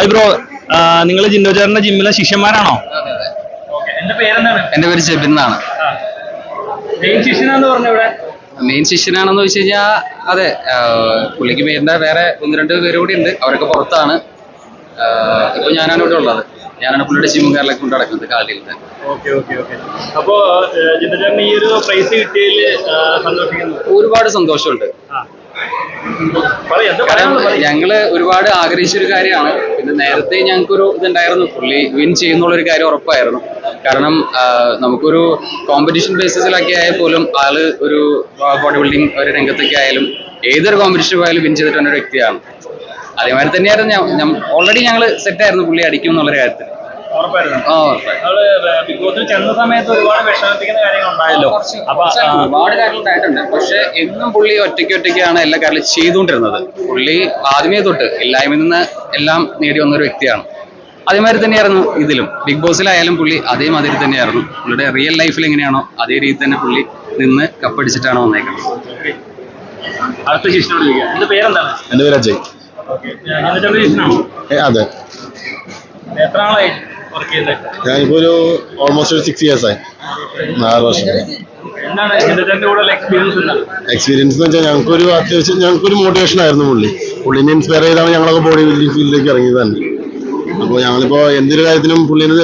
Hi bro. നിങ്ങൾ ജിൻഡോ ചേട്ടന്റെ ജിമ്മിലെ ശിഷ്യന്മാരാണോ? Okay എന്റെ പേരെന്താണ് എന്റെ പേര് ജെബിൻ എന്നാണ്. മെയിൻ ശിഷ്യനാന്ന് പറഞ്ഞ ഇവിടെ? മെയിൻ ശിഷ്യനാണെന്ന് വെച്ച് കഴിഞ്ഞാൽ അതെ പുള്ളിക്ക് പേരിന്റെ വേറെ ഒന്ന് രണ്ട് പേര് കൂടി ഉണ്ട്. അവരൊക്കെ പുറത്താണ്. ഇപ്പൊ ഞാനാണ് ഇവിടെ ഉള്ളത്. ഞാനാണ് പുള്ളിയുടെ ജിമ്മും കാര്യങ്ങളൊക്കെ കൊണ്ട് നടക്കുന്നത് കാലിൽ ഓക്കെ ഓക്കെ ഓക്കെ അപ്പോ ഈ ഒരു പ്രൈസ് കിട്ടിയതിൽ സന്തോഷിക്കുന്നു. ഒരുപാട് സന്തോഷമുണ്ട്. കാരണം. ഞങ്ങൾ ഒരുപാട് ആഗ്രഹിച്ച ഒരു കാര്യമാണ്. പിന്നെ നേരത്തെ ഞങ്ങൾക്കൊരു ഇതുണ്ടായിരുന്നു. പുള്ളി വിൻ ചെയ്യുന്നുള്ള ഒരു കാര്യം ഉറപ്പായിരുന്നു. കാരണം നമുക്കൊരു കോമ്പറ്റീഷൻ ബേസിസിലൊക്കെ ആയാൽ പോലും ആൾ ഒരു ബോഡി ബിൽഡിംഗ് ഒരു രംഗത്തൊക്കെ ആയാലും ഏതൊരു കോമ്പറ്റീഷൻ പോയാലും വിൻ ചെയ്തിട്ടുള്ള ഒരു വ്യക്തിയാണ്. അതേമാതിരി തന്നെയായിരുന്നു ഓൾറെഡി ഞങ്ങൾ സെറ്റായിരുന്നു പുള്ളി അടിക്കും എന്നുള്ളൊരു കാര്യത്തിൽ ആ ബിഗ് ബോസിൽ ചെന്ന സമയത്ത് ഒരുപാട് വിഷമിപ്പിക്കുന്ന കാര്യങ്ങൾ ഉണ്ടായല്ലോ അപ്പൊ ആ, ഒരുപാട് കാര്യങ്ങൾ ഉണ്ടായിട്ടുണ്ട് പക്ഷെ എന്നും പുള്ളി ഒറ്റയ്ക്ക് ഒറ്റയ്ക്കാണ് എല്ലാ കാര്യങ്ങളും ചെയ്തുകൊണ്ടിരുന്നത്. പുള്ളി ആദ്യമേ തൊട്ട് ഇല്ലായ്മയിൽ നിന്ന് എല്ലാം നേടി വന്ന ഒരു വ്യക്തിയാണ്. അതേമാതിരി തന്നെയായിരുന്നു ഇതിലും. ബിഗ് ബോസിലായാലും പുള്ളി അതേമാതിരി തന്നെയായിരുന്നു. പുള്ളിയുടെ റിയൽ ലൈഫിൽ എങ്ങനെയാണോ അതേ രീതി തന്നെ പുള്ളി നിന്ന് കപ്പടിച്ചിട്ടാണ് വന്നേക്കുന്നത്. അടുത്ത ശിഷ്യനോട് ചോദിക്കാം. എന്റെ പേരെന്താണ്? എന്റെ പേര് അജയ്. ഓക്കെ. അതെ. എത്ര ചെയ്തത് ഞാനിപ്പോ ഒരു ഓൾമോസ്റ്റ് ഒരു സിക്സ് ഇയേഴ്സ് ആയി. നാല് വർഷം. എക്സ്പീരിയൻസ് എന്ന് വെച്ചാൽ ഞങ്ങൾക്കൊരു അത്യാവശ്യം ഞങ്ങൾക്കൊരു മോട്ടിവേഷൻ ആയിരുന്നു പുള്ളി. പുള്ളിനെ ഇൻസ്പയർ ചെയ്താണ് ഞങ്ങളൊക്കെ ബോഡി ബിൽഡിംഗ് ഫീൽഡിലേക്ക് ഇറങ്ങിയത് തന്നെ. അപ്പോൾ ഞങ്ങളിപ്പോ എന്തൊരു കാര്യത്തിനും പുള്ളിനെ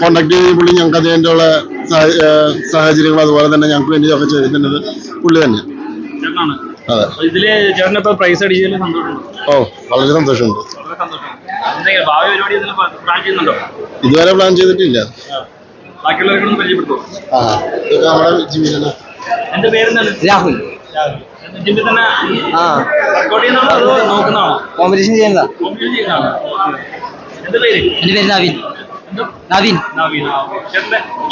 കോണ്ടാക്ട് ചെയ്ത് പുള്ളി ഞങ്ങൾക്ക് അതിനുള്ള സാഹചര്യങ്ങൾ അതുപോലെ തന്നെ ഞങ്ങൾക്ക് വേണ്ടി ഒക്കെ ചെയ്തിട്ടുള്ളത് പുള്ളി തന്നെ. അതെ. ഇതിൽ പ്രൈസ് അടിച്ചതിൽ സന്തോഷമുണ്ട്? ഓ വളരെ സന്തോഷമുണ്ട്. എന്തെങ്കിലും ഭാവി പരിപാടി ഇതിൽ പ്ലാൻ ചെയ്യുന്നുണ്ടോ? ഇതുവരെ പ്ലാൻ ചെയ്തിട്ടില്ല. ബാക്കിയുള്ളവർക്കൊന്നും പരിചയപ്പെടുത്തോ? ആ ഇതൊക്കെ നമ്മുടെ ജിമ്മിലാണ് എന്റെ പേരെന്താണ്? രാഹുൽ. ജിമ്മിൽ തന്നെ ആ. വർക്കൗട്ട് ചെയ്യുന്നതാണോ അതോ നോക്കുന്നതാണോ? കോമ്പറ്റീഷൻ ചെയ്യുന്നതാ. കോമ്പറ്റീഷൻ ചെയ്യുന്നതാണോ? എന്റെ പേര്? എന്റെ പേര് നവീൻ. എന്തോ? നവീൻ.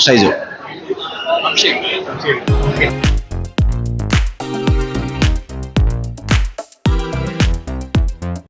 ഷൈജു. അഭിഷേക്. ശരി ഓക്കെ.